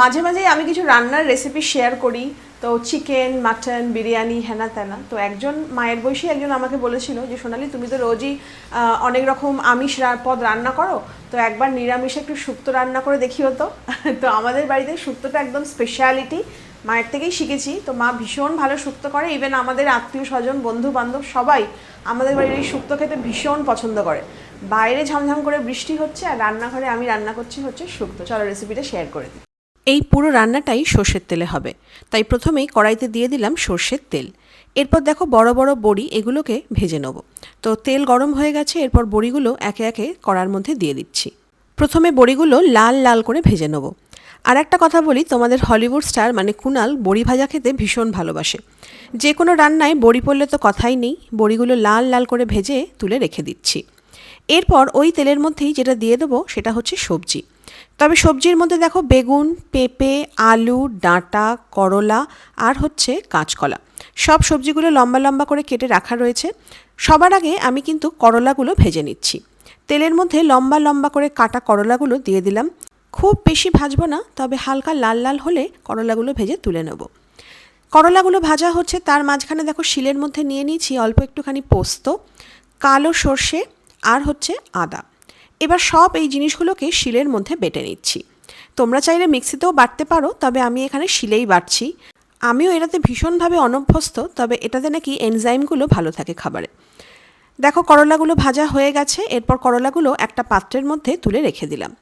মাঝে মাঝে আমি কিছু রান্নার রেসিপি শেয়ার করি। তো চিকেন মাটন বিরিয়ানি, হেনা তেনা। তো একজন মায়ের বয়সী একজন আমাকে বলেছিল যে, সোনালি, তুমি তো রোজই অনেক রকম আমিষ পদ রান্না করো। তো একবার নিরামিষে একটু শুক্তো রান্না করে দেখিও তো। তো আমাদের বাড়িতে শুক্তোটা একদম স্পেশালিটি মায়ের থেকেই শিখেছি। তো মা ভীষণ ভালো শুক্তো করে। ইভেন আমাদের আত্মীয় স্বজন বন্ধু বান্ধব সবাই আমাদের বাড়ির এই শুক্তো খেতে ভীষণ পছন্দ করে। বাইরে ঝমঝম করে বৃষ্টি হচ্ছে আর রান্নাঘরে আমি রান্না করছি হচ্ছে শুক্তো চলো রেসিপিটা শেয়ার করে দিই। এই পুরো রান্নাটাই সর্ষের তেলে হবে। তাই প্রথমেই কড়াইতে দিয়ে দিলাম সর্ষের তেল। এরপর দেখো বড় বড় বড়ি এগুলোকে ভেজে নেব। তো তেল গরম হয়ে গেছে, এরপর বড়িগুলো একে একে কড়ার মধ্যে দিয়ে দিচ্ছি। প্রথমে বড়িগুলো লাল লাল করে ভেজে নেব। আর একটা কথা বলি, তোমাদের হলিউড স্টার মানে কুনাল বড়ি ভাজা খেতে ভীষণ ভালোবাসে। যে কোনো রান্নায় বড়ি পড়লে তো কথাই নেই, বড়িগুলো লাল লাল করে ভেজে তুলে রেখে দিচ্ছি। এরপর ওই তেলের মধ্যেই যেটা দিয়ে দেবো সেটা হচ্ছে সবজি। তবে সবজির মধ্যে দেখো বেগুন, পেঁপে, আলু, ডাঁটা, করলা আর হচ্ছে কাঁচকলা। সব সবজিগুলো লম্বা লম্বা করে কেটে রাখা রয়েছে। সবার আগে আমি কিন্তু করলাগুলো ভেজে নিচ্ছি। তেলের মধ্যে লম্বা লম্বা করে কাটা করলাগুলো দিয়ে দিলাম। খুব বেশি ভাজবো না, তবে হালকা লাল লাল হলে করলাগুলো ভেজে তুলে নেব। করলাগুলো ভাজা হচ্ছে, তার মাঝখানে দেখো শিলের মধ্যে নিয়ে নিয়েছি অল্প একটুখানি পোস্ত, কালো সর্ষে আর হচ্ছে আদা। এবার সব এই জিনিসগুলোকে শিলের মধ্যে বেটে নিচ্ছি। তোমরা চাইলে মিক্সিতেও বাটতে পারো, তবে আমি এখানে শিলেই বাটছি। আমিও এটাতে ভীষণভাবে অনভ্যস্ত, তবে এটাতে নাকি এনজাইমগুলো ভালো থাকে খাবারে। দেখো, করলাগুলো ভাজা হয়ে গেছে, এরপর করলাগুলো একটা পাত্রের মধ্যে তুলে রেখে দিলাম।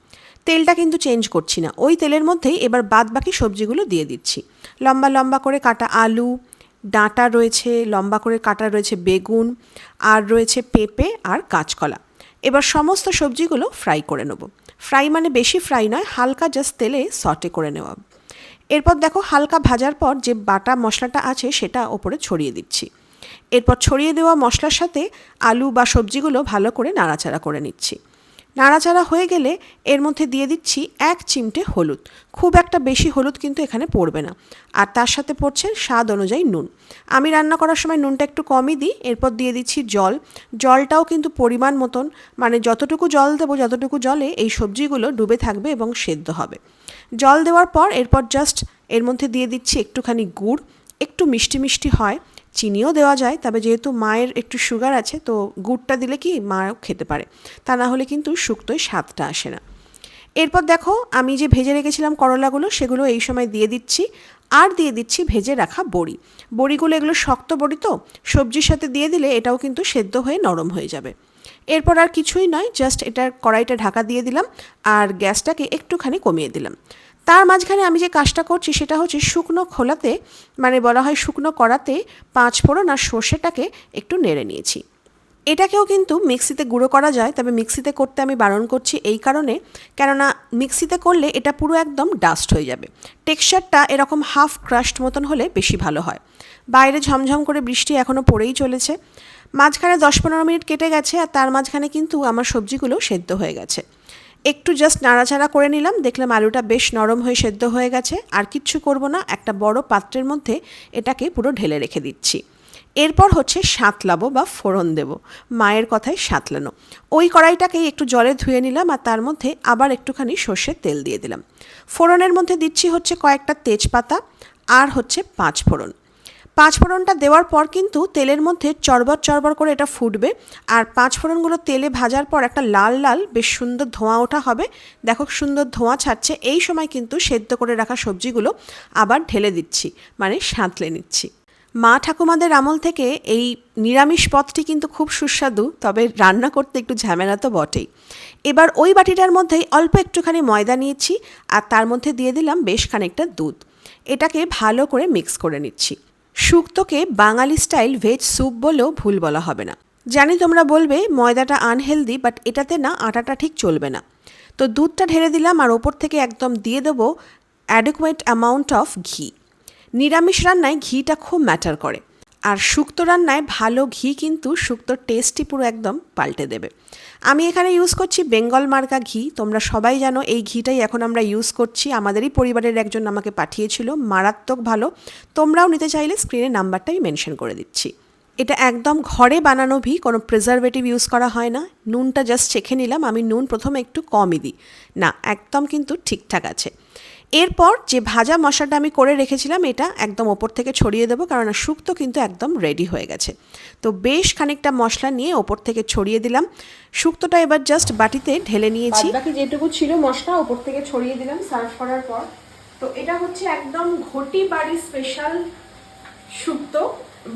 তেলটা কিন্তু চেঞ্জ করছি না, ওই তেলের মধ্যেই এবার বাদ বাকি সবজিগুলো দিয়ে দিচ্ছি। লম্বা লম্বা করে কাটা আলু, ডাঁটা রয়েছে, লম্বা করে কাটা রয়েছে বেগুন, আর রয়েছে পেঁপে আর কাঁচকলা। এবার সমস্ত সবজিগুলো ফ্রাই করে নেব। ফ্রাই মানে বেশি ফ্রাই নয়, হালকা জাস্ট তেলে সটে করে নেওয়া। এরপর দেখো হালকা ভাজার পর যে বাটা মশলাটা আছে সেটা ওপরে ছড়িয়ে দিচ্ছি। এরপর ছড়িয়ে দেওয়া মশলার সাথে আলু বা সবজিগুলো ভালো করে নাড়াচাড়া করে নিচ্ছি। নাড়াচাড়া হয়ে গেলে এর মধ্যে দিয়ে দিচ্ছি এক চিমটে হলুদ। খুব একটা বেশি হলুদ কিন্তু এখানে পড়বে না। আর তার সাথে পড়ছে স্বাদ অনুযায়ী নুন। আমি রান্না করার সময় নুনটা একটু কমই দিই, এরপর দিয়ে দিচ্ছি জল। জলটাও কিন্তু পরিমাণ মতন মানে যতটুকু জল দেবো যতটুকু জলে এই সবজিগুলো ডুবে থাকবে এবং সেদ্ধ হবে। জল দেওয়ার পর এরপর জাস্ট এর মধ্যে দিয়ে দিচ্ছি একটুখানি গুড়। একটু মিষ্টি মিষ্টি হয়। চিনিও দেওয়া যায়, তবে যেহেতু মায়ের একটু সুগার আছে, তো গুড়টা দিলে কি মাও খেতে পারে। তা না হলে কিন্তু শুক্তোয় স্বাদটা আসে না। এরপর দেখো, আমি যে ভেজে রেখেছিলাম করলাগুলো, সেগুলো এই সময় দিয়ে দিচ্ছি। আর দিয়ে দিচ্ছি ভেজে রাখা বড়ি। বড়িগুলো এগুলো শক্ত বড়ি তো, সবজির সাথে দিয়ে দিলে এটাও কিন্তু সেদ্ধ হয়ে নরম হয়ে যাবে। এরপর আর কিছুই নয় জাস্ট এটার কড়াইটা ঢাকা দিয়ে দিলাম, আর গ্যাসটাকে একটুখানি কমিয়ে দিলাম। তার মাঝখানে আমি যে কাজটা করছি সেটা হচ্ছে শুকনো খোলাতে মানে বলা হয় শুকনো কড়াতে পাঁচ ফোড়ন আর সর্ষেটাকে একটু নেড়ে নিয়েছি। এটাকেও কিন্তু মিক্সিতে গুঁড়ো করা যায়, তবে মিক্সিতে করতে আমি বারণ করছি এই কারণে, কেননা মিক্সিতে করলে এটা পুরো একদম ডাস্ট হয়ে যাবে। টেক্সচারটা এরকম হাফ ক্রাশড মতন হলে বেশি ভালো হয়। বাইরে ঝমঝম করে বৃষ্টি এখনও পড়েই চলেছে। মাঝখানে দশ পনেরো মিনিট কেটে গেছে আর তার মাঝখানে কিন্তু আমার সবজিগুলো সেদ্ধ হয়ে গেছে। একটু জাস্ট নাড়াচাড়া করে নিলাম, দেখলাম আলুটা বেশ নরম হয়ে সেদ্ধ হয়ে গেছে। আর কিচ্ছু করব না, একটা বড় পাত্রের মধ্যে এটাকে পুরো ঢেলে রেখে দিচ্ছি। এরপর হচ্ছে সাঁতলাবো বা ফোড়ন দেব, মায়ের কথায় সাঁতলানো। ওই কড়াইটাকেই একটু জলে ধুয়ে নিলাম আর তার মধ্যে আবার একটুখানি সর্ষের তেল দিয়ে দিলাম। ফোড়নের মধ্যে দিচ্ছি হচ্ছে কয়েকটা তেজপাতা আর হচ্ছে পাঁচ ফোড়ন। পাঁচ ফোড়নটা দেওয়ার পর কিন্তু তেলের মধ্যে চরবর চরবর করে এটা ফুটবে। আর পাঁচ ফোড়নগুলো তেলে ভাজার পর একটা লাল লাল বেশ সুন্দর ধোঁয়া ওঠা হবে। দেখো সুন্দর ধোঁয়া ছাড়ছে। এই সময় কিন্তু সেদ্ধ করে রাখা সবজিগুলো আবার ঢেলে দিচ্ছি মানে সাঁতলে নিচ্ছি। মা ঠাকুমাদের আমল থেকে এই নিরামিষ পদটি কিন্তু খুব সুস্বাদু, তবে রান্না করতে একটু ঝামেলা তো বটেই। এবার ওই বাটিটার মধ্যেই অল্প একটুখানি ময়দা নিয়েছি, আর তার মধ্যে দিয়ে দিলাম বেশ খানিকটা দুধ। এটাকে ভালো করে মিক্স করে নিচ্ছি। শুক্তোকে বাঙালি স্টাইল ভেজ স্যুপ বলেও ভুল বলা হবে না। জানি তোমরা বলবে, ময়দাটা আনহেলদি বাট এটাতে না আটাটা ঠিক চলবে না। তো দুধটা ঢেলে দিলাম আর ওপর থেকে একদম দিয়ে দেবো অ্যাডেকুয়েট অ্যামাউন্ট অফ ঘি। নিরামিষ রান্নায় ঘিটা খুব ম্যাটার করে। আর শুক্তো রান্নায় ভালো ঘি কিন্তু শুক্তোর টেস্টই পুরো একদম পাল্টে দেবে। আমি এখানে ইউজ করছি বেঙ্গল মার্কা ঘি। তোমরা সবাই জানো এই ঘিটাই এখন আমরা ইউজ করছি। আমাদেরই পরিবারের একজন আমাকে পাঠিয়েছিল, মারাত্মক ভালো। তোমরাও নিতে চাইলে স্ক্রিনে নাম্বারটা আমি মেনশন করে দিচ্ছি। এটা একদম ঘরে বানানো ভি কোনো প্রিজারভেটিভ ইউজ করা হয় না। নুনটা জাস্ট চেখে নিলাম, আমি নুন প্রথমে একটু কমই দিই। না, একদম কিন্তু ঠিকঠাক আছে। এরপর যে ভাজা মশলাটা আমি করে রেখেছিলাম, এটা একদম ওপর থেকে ছড়িয়ে দেবো, কারণ শুক্তো কিন্তু একদম রেডি হয়ে গেছে। তো বেশ খানিকটা মশলা নিয়ে ওপর থেকে ছড়িয়ে দিলাম। শুক্তোটা এবার জাস্ট বাটিতে ঢেলে নিয়েছি। বাকি যেটুকু ছিল মশলা, ওপর থেকে ছড়িয়ে দিলাম সার্ভ করার পর। তো এটা হচ্ছে একদম ঘটি বাড়ি স্পেশাল শুক্তো।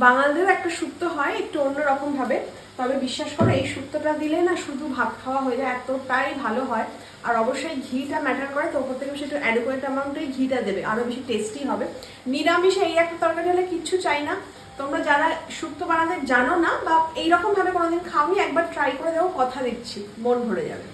বাঙালদের একটা শুক্তো হয় একটু অন্যরকম ভাবে তবে বিশ্বাস করো, এই সুক্তটা দিলে না শুধু ভাত খাওয়া হয়ে যায় এতটাই ভালো হয়। আর অবশ্যই ঘিটা ম্যাটার করে, তো ওপর থেকে সেটা অ্যাডোকোয়েট অ্যামাউন্টেই ঘিটা দেবে আরও বেশি টেস্টি হবে। নিরামিষে এই একটা তরকারি হলে কিচ্ছু চাই না। তোমরা যারা সুক্ত বানাতে জানো না, বা এইরকমভাবে কোনোদিন খাওনি, একবার ট্রাই করে দেবো কথা দিচ্ছি, মন ভরে যাবে।